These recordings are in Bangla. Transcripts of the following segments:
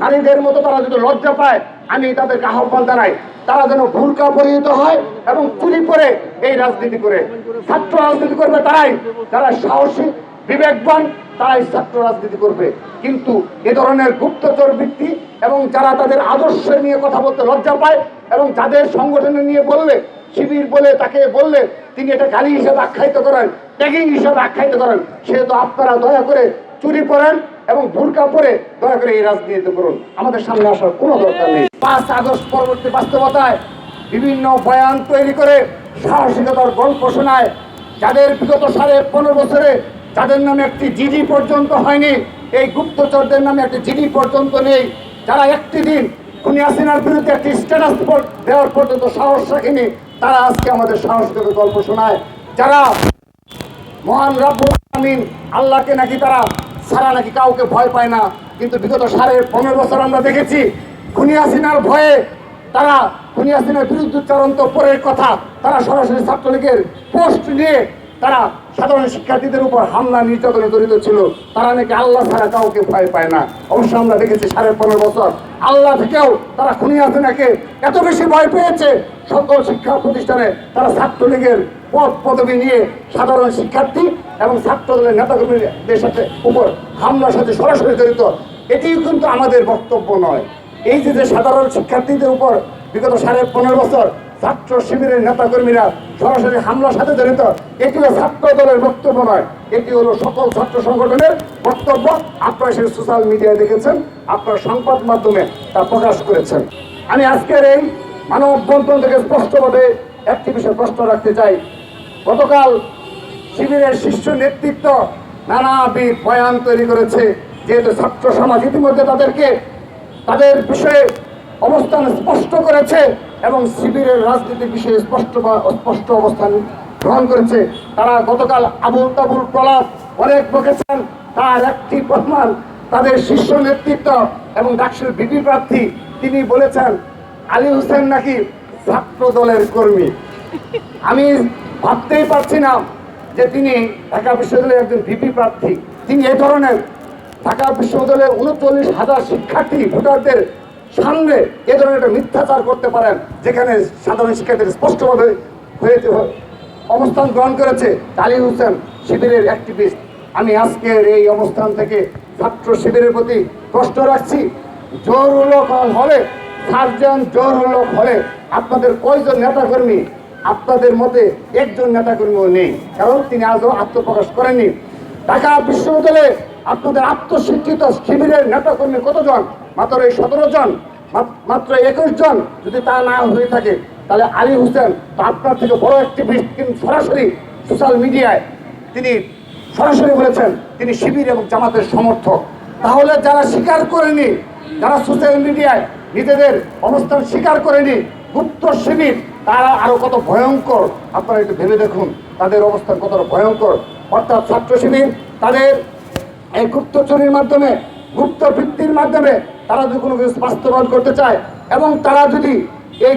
নারীদের মতো তারা যদি লজ্জা পায়, আমি তাদেরকে আহ্বান জানাই, তারা যেন ভুলকা পরিহিত হয় এবং চুরি করে এই রাজনীতি করে। ছাত্র রাজনীতি করবে তারাই, যারা সাহসী, বিবেকবান, তারাই ছাত্র রাজনীতি করবে। কিন্তু এ ধরনের গুপ্তচর বৃত্তি এবং যারা তাদের আদর্শ নিয়ে কথা বলতে লজ্জা পায় এবং যাদের সংগঠনে নিয়ে বললে, শিবির বলে, তাকে বললে, তিনি এটা গালি হিসাবে আখ্যায়িত করেন ট্যাগিং হিসাবে আখ্যায়িত করেন সেহেতু আপনারা দয়া করে চুরি করেন এবং ভুলকা পরে দয়া করে এই রাজনীতি করুন। আমাদের সামনে আসার কোনো দরকার নেই। পাঁচ আগস্ট পরবর্তী বাস্তবতায় বিভিন্ন বয়ান তৈরি করে সাহসিকতার গল্প শোনায়। যাদের বিগত সাড়ে পনেরো বছরে যাদের নামে একটি জিডি পর্যন্ত হয়নি, এই গুপ্তচরদের নামে একটি জিডি পর্যন্ত নেই। যারা একটি দিন খুনি হাসিনার বিরুদ্ধে একটি স্ট্যাটাস দেওয়ার পর্যন্ত সাহস রাখেনি, তারা আজকে আমাদের সাহসিকতার গল্প শোনায়। যারা মহান রব্বুল আমিন আল্লাহকে নাকি তারা সারা নাকি কাউকে ভয় পায় না, কিন্তু বিগত সাড়ে পনেরো বছর আমরা দেখেছি, খুনি হাসিনার ভয়ে তারা, খুনি হাসিনার বিরুদ্ধোচ্চারণ তো পরের কথা, তারা সরাসরি ছাত্রলীগের পোস্ট নিয়ে তারা সাধারণ শিক্ষার্থীদের উপর হামলা, নির্যাতনে জড়িত ছিল। তারা নাকি আল্লাহ ছাড়া কাউকে ভয় পায় না। অবশ্য আমরা দেখেছি সাড়ে পনেরো বছর আল্লাহ থেকেও তারা খুনি হাসিনাকে এত বেশি ভয় পেয়েছে। সকল শিক্ষা প্রতিষ্ঠানে তারা ছাত্রলীগের পদ পদবি নিয়ে সাধারণ শিক্ষার্থী এবং ছাত্র দলের নেতাকর্মীদের সাথে উপর হামলার সাথে সরাসরি জড়িত। এটিও কিন্তু আমাদের বক্তব্য নয়। এই যে সাধারণ শিক্ষার্থীদের উপর বিগত সাড়ে পনেরো বছর ছাত্র শিবিরের নেতাকর্মীরা সরাসরি হামলার সাথে জড়িত, এটিও ছাত্র দলের বক্তব্য নয়। এটি হলো সকল ছাত্র সংগঠনের বক্তব্য। আপনারা সেই সোশ্যাল মিডিয়ায় দেখেছেন, আপনার সংবাদ মাধ্যমে তা প্রকাশ করেছেন। আমি আজকের এই মানব বন্ধন থেকে স্পষ্টভাবে একটি বিষয় প্রশ্ন রাখতে চাই। গতকাল শিবিরের শীর্ষ নেতৃত্ব নানাবিধ বয়ান তৈরি করেছে যেহেতু ছাত্র সমাজ ইতিমধ্যে তাদেরকে তাদের বিষয়ে অবস্থান স্পষ্ট করেছে এবং শিবিরের রাজনীতির বিষয়ে স্পষ্ট বা- স্পষ্ট অবস্থান গ্রহণ করেছে। তারা গতকাল আবুল তাবুল প্রলাপ অনেক বকেছেন, তার একটি প্রমাণ তাদের শীর্ষ নেতৃত্ব এবং ডাকসুর বিপি প্রার্থী, তিনি বলেছেন, আলী হোসেন নাকি ছাত্র দলের কর্মী। আমি ভাবতেই পারছি না যে তিনি ঢাকা বিশ্ববিদ্যালয়ের একজন ভিপি প্রার্থী। তিনি এ ধরনের ঢাকা বিশ্ববিদ্যালয়ের উনচল্লিশ হাজার শিক্ষার্থী, ভোটারদের সামনে এ ধরনের একটা মিথ্যাচার করতে পারেন, যেখানে সাধারণ শিক্ষার্থীরা স্পষ্টভাবে হয়েছে অবস্থান গ্রহণ করেছে। আলী হোসেন শিবিরের অ্যাক্টিভিস্ট আমি আজকের এই অবস্থান থেকে ছাত্র শিবিরের প্রতি কষ্ট রাখছি। জোর হলে, সার্জন জোর হলে আপনাদের কয়জন নেতাকর্মী আপনাদের মতে একজন নেতাকর্মীও নেই, কারণ তিনি আজও আত্মপ্রকাশ করেননি। ঢাকা বিশ্ববিদ্যালয়ে আপনাদের আত্মশিক্ষিত শিবিরের নেতাকর্মী কতজন? মাত্র এই সতেরো জন মাত- মাত্র একুশ জন। যদি তা না হয়ে থাকে, তাহলে আলী হোসেন তো আপনার থেকে বড় একটি সরাসরি সোশ্যাল মিডিয়ায় তিনি সরাসরি বলেছেন, তিনি শিবির এবং জামাতের সমর্থক। তাহলে যারা স্বীকার করেনি, যারা সোশ্যাল মিডিয়ায় নিজেদের অবস্থান স্বীকার করেনি গুপ্ত শিবির, তারা আরও কত ভয়ঙ্কর। আপনারা একটু ভেবে দেখুন, তাদের অবস্থান কতটা ভয়ঙ্কর। অর্থাৎ ছাত্র শিবির, তাদের এই গুপ্তচুরির মাধ্যমে, গুপ্ত বৃত্তির মাধ্যমে তারা যদি কোনো কিছু বাস্তবায়ন করতে চায়, এবং তারা যদি এই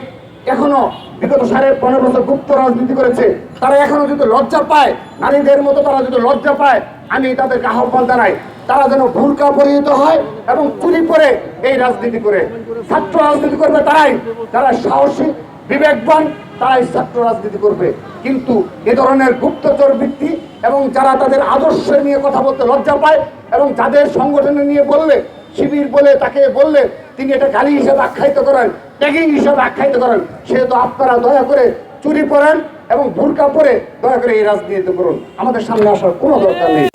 এখনও বিগত সাড়ে পনেরো বছর গুপ্ত রাজনীতি করেছে, তারা এখনও যদি লজ্জা পায়, নারীদের মতো তারা যদি লজ্জা পায়, আমি তাদেরকে আহ্বান জানাই তারা যেন ভুলকা পরিহিত হয় এবং চুরি করে এই রাজনীতি করে। ছাত্র রাজনীতি করবে তারাই। যারা সাহসী, বিবেকবান, তারাই ছাত্র রাজনীতি করবে। কিন্তু এ ধরনের গুপ্তচর বৃত্তি এবং যারা তাদের আদর্শ নিয়ে কথা বলতে লজ্জা পায় এবং যাদের সংগঠনে নিয়ে বললে, শিবির বলে, তাকে বললে, তিনি এটা গালি হিসাবে আখ্যায়িত করেন ট্যাগিং হিসাবে আখ্যায়িত করেন, সেহেতু আপনারা দয়া করে চুরি করেন এবং ভুরকা পরে দয়া করে এই রাজনীতি করুন আমাদের সামনে আসার কোনো দরকার নেই।